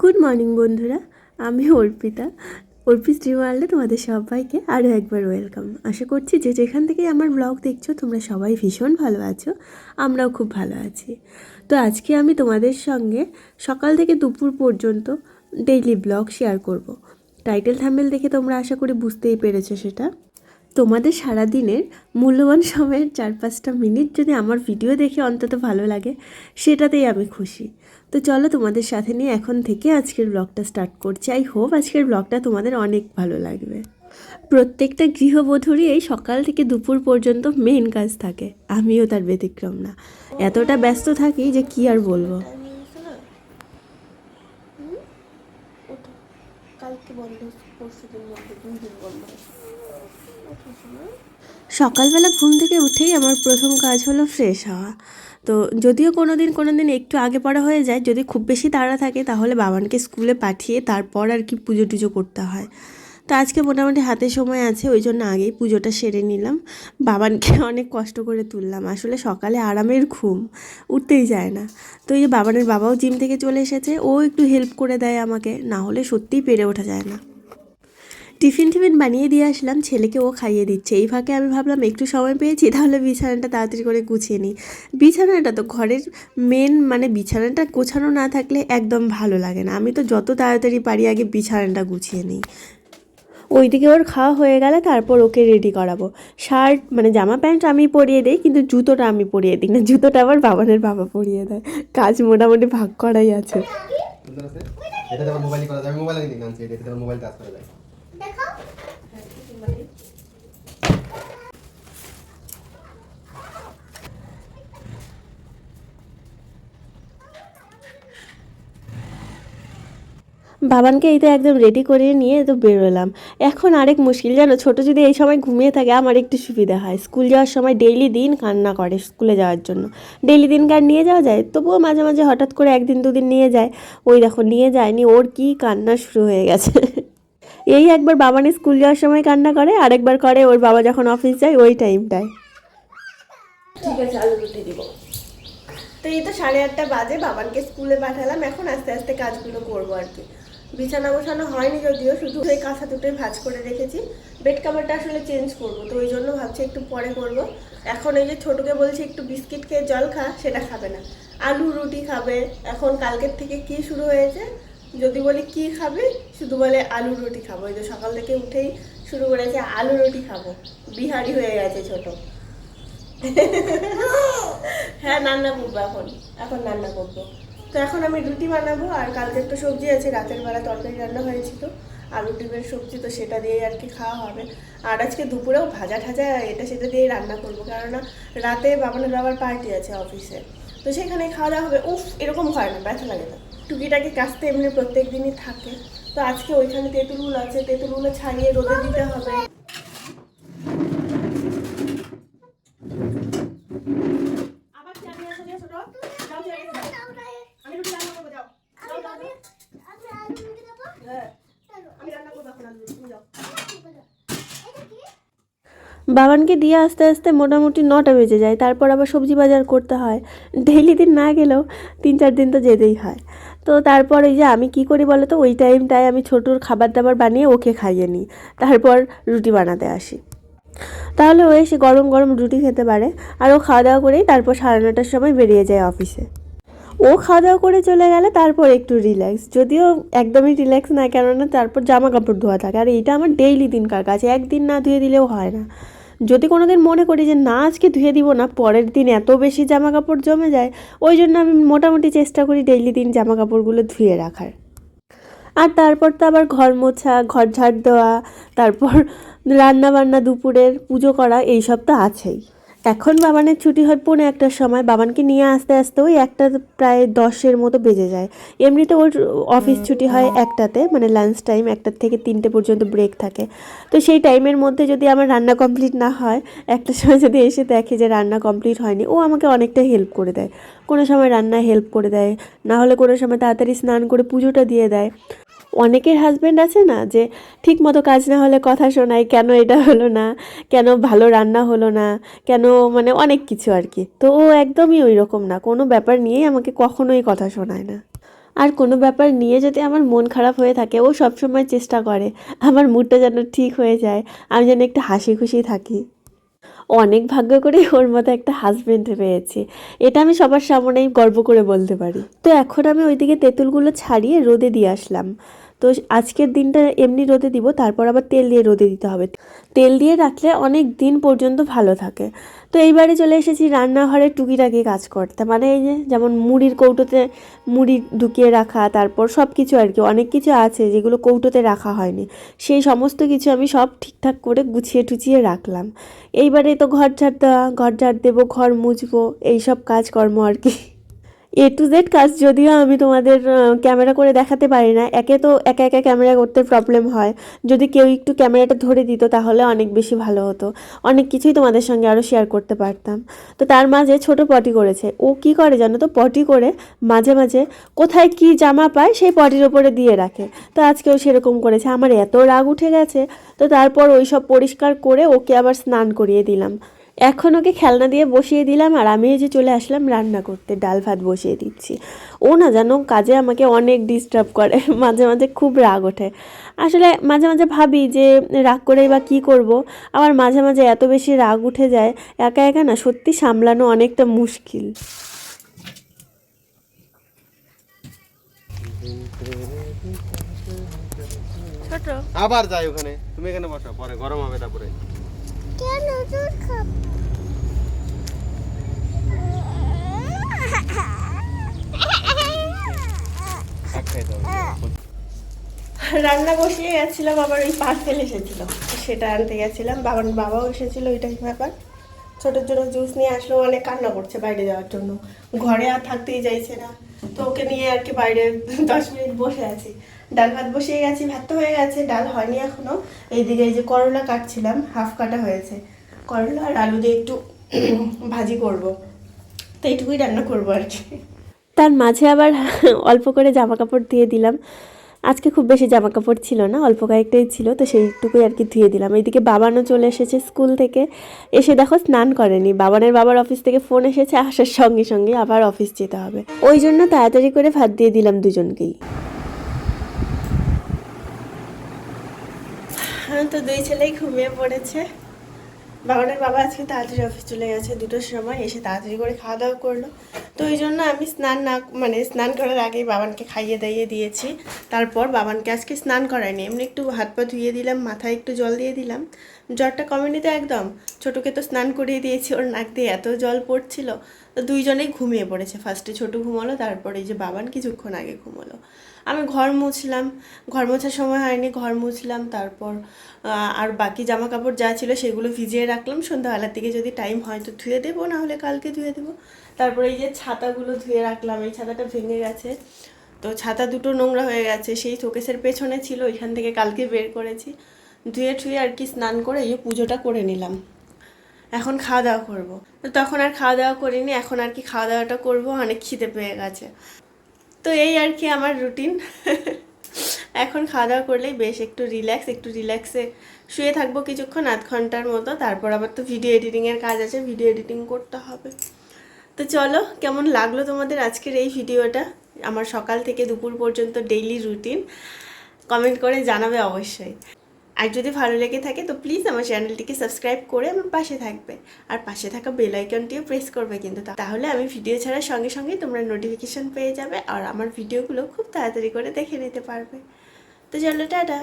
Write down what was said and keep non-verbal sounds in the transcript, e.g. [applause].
Good morning বন্ধুরা। আমি Arpita. Arpi stream ওয়ার্ল্ডে তোমাদের সবাইকে আরও একবার ওয়েলকাম আশা করছি যে যেখান থেকে আমার ব্লগ দেখছ, তোমরা সবাই ভীষণ ভালো আছো। আমরাও খুব ভালো আছি। তো আজকে আমি তোমাদের সঙ্গে সকাল থেকে দুপুর পর্যন্ত ডেইলি ব্লগ শেয়ার করব। টাইটেল থামেল দেখে তোমরা আশা করি বুঝতেই পেরেছ সেটা। তোমাদের সারাদিনের মূল্যবান সময়ের চার পাঁচটা মিনিট যদি আমার ভিডিও দেখে অন্তত ভালো লাগে, সেটাতেই আমি খুশি। তো চলো তোমাদের সাথে নিয়ে এখন থেকে আজকের ব্লগটা স্টার্ট করছি। আই হোপ আজকের ব্লগটা তোমাদের অনেক ভালো লাগবে। প্রত্যেকটা গৃহবধূরই এই সকাল থেকে দুপুর পর্যন্ত মেন কাজ থাকে। আমিও তার ব্যতিক্রম না। এতটা ব্যস্ত থাকি যে কি আর বলব? সকালবেলা ঘুম থেকে উঠেই আমার প্রথম কাজ হলো ফ্রেশ হওয়া। তো যদিও কোনো দিন কোনো দিন একটু আগে পড়া হয়ে যায়, যদি খুব বেশি তাড়া থাকে তাহলে বাবানকে স্কুলে পাঠিয়ে তারপর আর কি পুজো টুজো করতে হয়। তো আজকে মোটামুটি হাতে সময় আছে, ওই জন্য আগেই পুজোটা সেরে নিলাম। বাবানকে [laughs] অনেক কষ্ট করে তুললাম, আসলে সকালে আরামের ঘুম, উঠতেই যায় না। তো এই যে বাবানের বাবাও জিম থেকে চলে এসেছে, ও একটু হেল্প করে দেয় আমাকে, না হলে সত্যিই পেরে ওঠা যায় না। টিফিন টিফিন বানিয়ে দিয়ে আসলাম, ছেলেকে ও খাইয়ে দিচ্ছে। এই ফাঁকে আমি ভাবলাম, একটু সময় পেয়েছি, তাহলে বিছানাটা তাড়াতাড়ি করে গুছিয়ে নিই। বিছানাটা তো ঘরের মেন মানে বিছানাটা গোছানো না থাকলে একদম ভালো লাগে না। আমি তো যত তাড়াতাড়ি পারি আগে বিছানাটা গুছিয়ে নিই। ওইদিকে ওর খাওয়া হয়ে গেলে তারপর ওকে রেডি করাবো। শার্ট মানে জামা প্যান্ট আমি পরিয়ে দিই, কিন্তু জুতোটা আমি পরিয়ে দিই না। জুতোটা আবার বাবানের বাবা পরিয়ে দেয়। কাজ মোটামুটি ভাগ করাই আছে। মোবাইল করা মোবাইল মোবাইল কাজ করা যায়। বাবানকে এই তো একদম রেডি করে নিয়ে তো বেরোলাম। এখন আরেক মুশকিল, জানো, ছোট যদি এই সময় ঘুমিয়ে থাকে, আমার একটু সুবিধা হয়। স্কুল যাওয়ার সময় ডেইলি দিন কান্না করে স্কুলে যাওয়ার জন্য। ডেইলি দিন কার নিয়ে যাওয়া যায়? তবুও মাঝে মাঝে হঠাৎ করে একদিন দুদিন নিয়ে যায়। ওই দেখো, নিয়ে যায়নি, ওর কি কান্না শুরু হয়ে গেছে। এই একবার বাবানি স্কুল যাওয়ার সময় কান্না করে, আরেকবার করে ওর বাবা যখন অফিস যায় ওই টাইমটায় ঠিক আছে, আলু রুটি দিব। তো এই তো সাড়ে আটটা বাজে, বাবানকে স্কুলে পাঠালাম, এখন আস্তে আস্তে কাজগুলো করব আর কি। বিছানা বসানো হয়নি যদিও, শুধু ওই কাঁথা দুটোই ভাজ করে রেখেছি। বেড কাভারটা আসলে চেঞ্জ করব, তো ওই জন্য ভাবছি একটু পরে করব। এখন এই যে ছোটকে বলছি, একটু বিস্কিট খেয়ে জল খা, সেটা খাবে না। আলু রুটি খাবে। এখন কালকের থেকে কি শুরু হয়েছে? যদি বলি কি খাবে, শুধু বলে আলু রুটি খাব। এই যে সকাল থেকে উঠেই শুরু করেছে আলু রুটি খাব। বিহারি হয়ে গেছে ছোট। হ্যাঁ রান্না করব এখন। এখন রান্না করব। তো এখন আমি রুটি বানাবো, আর কালকে একটু সবজি আছে, রাতের বেলা তরকারি রান্না হয়েছিল। আলু ডিমের সবজি তো সেটা দিয়েই আর কি খাওয়া হবে। আর আজকে দুপুরেও ভাজা ঠাজা এটা সেটা দিয়েই রান্না করব, কেননা রাতে বাবানের বাবার পার্টি আছে অফিসে। তো সেখানে খাওয়া দাওয়া হবে। উফ, এরকম হয় না, ব্যথা লাগে না। টুকিটাকি কাজতে এমনি প্রত্যেক দিনই থাকে। তো আজকে ওইখানে তেঁতুল আছে তেঁতুলগুলো ছাড়িয়ে রোদে দিতে হবে। হ্যাঁ। বাবানকে দিয়ে আস্তে আস্তে মোটামুটি নটা বেজে যায় তারপর আবার সবজি বাজার করতে হয়। ডেইলি দিন না গেলেও তিন চার দিন তো যেতেই হয়। তো তারপর ওই যে আমি কি করি বলো তো? ওই টাইমটায় আমি ছোটোর খাবার দাবার বানিয়ে ওকে খাইয়ে নিই। তারপর রুটি বানাতে আসি। তাহলে ও এসে গরম গরম রুটি খেতে পারে। আর ও খাওয়া দাওয়া করেই তারপর সাড়ে নটার সময় বেরিয়ে যায় অফিসে ও খাওয়া দাওয়া করে চলে গেলে তারপর একটু রিল্যাক্স যদিও একদমই রিল্যাক্স না, কেননা তারপর জামা কাপড় ধোয়া থাকে। আর এইটা আমার ডেইলি দিনকার কাজ। একদিন না ধুয়ে দিলেও হয় না। যদি কোনো দিন মনে করি যে না, আজকে ধুয়ে দিব না, পরের দিন এত বেশি জামা কাপড় জমে যায়, ওই জন্য আমি মোটামুটি চেষ্টা করি ডেইলি দিন জামা কাপড়গুলো ধুয়ে রাখার। আর তারপর তো আবার ঘর মোছা, ঘর ঝাড় দেওয়া, তারপর রান্না বান্না দুপুরের পুজো করা এইসব তো আছেই। এখন বাবানের ছুটি হয় পৌনে একটার সময় বাবানকে নিয়ে আসতে আসতে ওই একটা প্রায় দশের মতো বেজে যায়। এমনিতে ওর অফিস ছুটি হয় একটাতে মানে লাঞ্চ টাইম একটার থেকে তিনটে পর্যন্ত ব্রেক থাকে। তো সেই টাইমের মধ্যে যদি আমার রান্না কমপ্লিট না হয় একটা সময় যদি এসে দেখে যে রান্না কমপ্লিট হয়নি ও আমাকে অনেকটা হেল্প করে দেয়। কোনো সময় রান্না হেল্প করে দেয় না হলে কোনো সময় তাড়াতাড়ি স্নান করে পুজোটা দিয়ে দেয়। অনেকের হাজব্যান্ড আছে না যে ঠিক মতো কাজ না হলে কথা শোনায়, কেন এটা হলো না, কেন ভালো রান্না হলো না, কেন মানে অনেক কিছু আর কি। তো ও একদমই ওই রকম না, কোনো ব্যাপার নিয়েই আমাকে কখনোই কথা শোনায় না। আর কোনো ব্যাপার নিয়ে যদি আমার মন খারাপ হয়ে থাকে, ও সবসময় চেষ্টা করে, আমার মুডটা যেন ঠিক হয়ে যায়, আমি যেন একটু হাসি খুশি থাকি। অনেক ভাগ্য করে ওর মতো একটা হাজবেন্ড পেয়েছি। এটা আমি সবার সামনেই গর্ব করে বলতে পারি। তো এখন আমি ওইদিকে তেঁতুলগুলো ছাড়িয়ে রোদে দিয়ে আসলাম। তো আজকের দিনটা এমনি রোদে দিব, তারপর আবার তেল দিয়ে রোদে দিতে হবে। তেল দিয়ে রাখলে অনেক দিন পর্যন্ত ভালো থাকে। তো এইবারে চলে এসেছি রান্নাঘরে টুকিটাকি কাজ করতে। মানে এই যে যেমন মুড়ির কৌটোতে মুড়ি ঢুকিয়ে রাখা, তারপর সব কিছু আর কি, অনেক কিছু আছে যেগুলো কৌটোতে রাখা হয়নি। সেই সমস্ত কিছু আমি সব ঠিকঠাক করে গুছিয়ে টুচিয়ে রাখলাম। এইবারে তো ঘর ঝাড় দেওয়া, ঘর ঝাড় দেবো, ঘর মুছবো, এইসব কাজকর্ম আর কি। এ টু জেড কাজ যদিও আমি তোমাদের ক্যামেরা করে দেখাতে পারি না, একে তো একা একা ক্যামেরা করতে প্রবলেম হয়। যদি কেউ একটু ক্যামেরাটা ধরে দিত তাহলে অনেক বেশি ভালো হতো। অনেক কিছুই তোমাদের সঙ্গে আরও শেয়ার করতে পারতাম। তো তার মাঝে ছোট পটি করেছে। ও কি করে জানো তো? পটি করে মাঝে মাঝে কোথায় কি জামা পায় সেই পটির ওপরে দিয়ে রাখে। তো আজকেও সেরকম করেছে। আমার এত রাগ উঠে গেছে। তো তারপর ওই সব পরিষ্কার করে ওকে আবার স্নান করিয়ে দিলাম। এখন ওকে খেলনা দিয়ে বসিয়ে দিলাম আর আমি যে চলে আসলাম রান্না করতে ডাল ভাত বসিয়ে দিচ্ছি। ও না জানো কাজে আমাকে অনেক ডিস্টার্ব করে [laughs] মাঝে মাঝে খুব রাগ ওঠে। আসলে মাঝে মাঝে ভাবি যে রাগ করেই বা কী করব আবার মাঝে মাঝে এত বেশি রাগ উঠে যায় একা একা না সত্যি সামলানো অনেকটা মুশকিল। আবার যাই ওখানে তুমি এখানে বসো পরে গরম হবে তারপরে। রান্না বসিয়ে গেছিলাম, আবার ওই পার্সেল এসেছিল। সেটা আনতে গেছিলাম বাবার বাবাও এসেছিল, ওইটাই ব্যাপার। ছোটোর জন্য জুস নিয়ে আসলো, অনেক কান্না করছে বাইরে যাওয়ার জন্য। ঘরে আর থাকতেই চাইছে না। তো ওকে নিয়ে আর কি বাইরে দশ মিনিট বসে আছি। ডাল ভাত বসিয়ে গেছি, ভাত তো হয়ে গেছে, ডাল হয়নি এখনও। এইদিকে এই যে করলা কাটছিলাম, হাফ কাটা হয়েছে। করলা আর আলু দিয়ে একটু [clears throat] ভাজি করব। তো এইটুকুই রান্না করব আর কি। তার মাঝে আবার [laughs] অল্প করে জামা কাপড় দিয়ে দিলাম। আজকে খুব বেশি জামা কাপড় ছিল না, অল্প কয়েকটাই ছিল, তো সেইটুকুই আর কি ধুয়ে দিলাম। এইদিকে বাবানও চলে এসেছে স্কুল থেকে। এসে দেখো স্নান করেনি। বাবানের বাবার অফিস থেকে ফোন এসেছে, আসার সঙ্গে সঙ্গে আবার অফিস যেতে হবে। ওই জন্য তাড়াতাড়ি করে ভাত দিয়ে দিলাম দুজনকেই। হ্যাঁ তো দুই ছেলেই ঘুমিয়ে পড়েছে। বাবানের বাবা আজকে তাড়াতাড়ি অফিস চলে গেছে দুটোর সময়, এসে তাড়াতাড়ি করে খাওয়া দাওয়া করল। তো ওই জন্য আমি স্নান না মানে স্নান করার আগেই বাবানকে খাইয়ে দাইয়ে দিয়েছি। তারপর বাবানকে আজকে স্নান করাইনি এমনি একটু হাত পা ধুয়ে দিলাম, মাথায় একটু জল দিয়ে দিলাম। জ্বরটা কমেনি তো একদম, ছোটোকে তো স্নান করিয়ে দিয়েছি, ওর নাক দিয়ে এত জল পড়ছিল। তো দুইজনেই ঘুমিয়ে পড়েছে। ফার্স্টে ছোটো ঘুমালো, তারপরে এই যে বাবান কিছুক্ষণ আগে ঘুমালো। আমি ঘর মুছলাম। ঘর মোছার সময় হয়নি, ঘর মুছলাম, তারপর আর বাকি জামা কাপড় যা ছিল সেগুলো ভিজিয়ে রাখলাম। সন্ধ্যাবেলার দিকে যদি টাইম হয় তো ধুয়ে দেবো, না হলে কালকে ধুয়ে দেবো। তারপরে এই যে ছাতাগুলো ধুয়ে রাখলাম, এই ছাতাটা ভেঙে গেছে। তো ছাতা দুটো নোংরা হয়ে গেছে, সেই শোকেসের পেছনে ছিল, ওইখান থেকে কালকে বের করেছি। ধুয়ে ঠুয়ে আর কি স্নান করে এই পুজোটা করে নিলাম। এখন খাওয়া দাওয়া করব। তো তখন আর খাওয়া দাওয়া করিনি, এখন আর কি খাওয়া দাওয়াটা করব, অনেক খিদে পেয়ে গেছে। তো এই আর কি আমার রুটিন [laughs] এখন খাওয়া দাওয়া করলেই বেশ, একটু রিল্যাক্স একটু রিল্যাক্সে শুয়ে থাকব কিছুক্ষণ, আধ ঘণ্টার মতো। তারপর আবার তো ভিডিও এডিটিংয়ের কাজ আছে ভিডিও এডিটিং করতে হবে। তো চলো, কেমন লাগল তোমাদের আজকের এই ভিডিওটা আমার সকাল থেকে দুপুর পর্যন্ত ডেইলি রুটিন কমেন্ট করে জানাবে অবশ্যই। আর যদি ভালো লেগে থাকে, তো প্লিজ আমার চ্যানেলটিকে সাবস্ক্রাইব করে আমার পাশে থাকবে। আর পাশে থাকা বেল আইকনটিও প্রেস করবে কিন্তু। তাহলে আমি ভিডিও ছাড়ার সঙ্গে সঙ্গে তোমরা নোটিফিকেশান পেয়ে যাবে, আর আমার ভিডিওগুলো খুব তাড়াতাড়ি করে দেখে নিতে পারবে। তো চলো, টাটা!